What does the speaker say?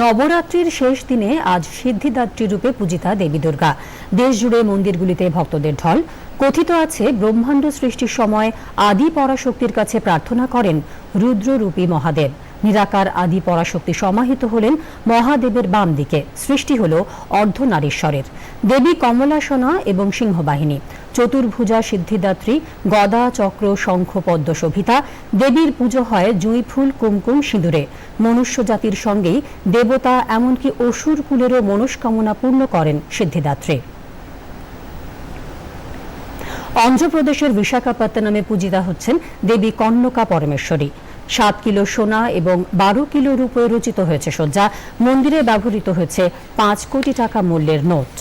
নবরাত্রির শেষ দিনে আজ সিদ্ধিদাত্রী রূপে পূজিতা দেবী দুর্গা। দেশ জুড়ে মন্দিরগুলিতে ভক্তদের ঢল। কথিত আছে, ব্রহ্মাণ্ড সৃষ্টির সময় আদি পরাশক্তির কাছে প্রার্থনা করেন রুদ্ররূপী মহাদেব। নিরাকার আদি পরাশক্তি সমাহিত হলেন মহাদেবের বাম দিকে। সৃষ্টি হল অর্ধনারীশ্বরের। দেবী কমলাসনা এবং সিংহবাহিনী। চতুর্ভুজা সিদ্ধিদাত্রী, গদা চক্র শঙ্খ পদ্ম শোভিতা, দেবীর পুজো হয় জুঁই ফুল, কুমকুম সিঁদুরে। মনুষ্য জাতির সঙ্গেই দেবতা এমনকি অসুর কুলেরও মনস্কামনা পূর্ণ করেন সিদ্ধিদাত্রী। অন্ধ্রপ্রদেশের বিশাখাপত্তনমে পূজিতা হচ্ছেন দেবী কন্যকা পরমেশ্বরী। সাত কিলো সোনা এবং বারো কিলো রূপে রচিত হয়েছে সজ্জা। মন্দিরে ব্যবহৃত হয়েছে পাঁচ কোটি টাকা মূল্যের নোট।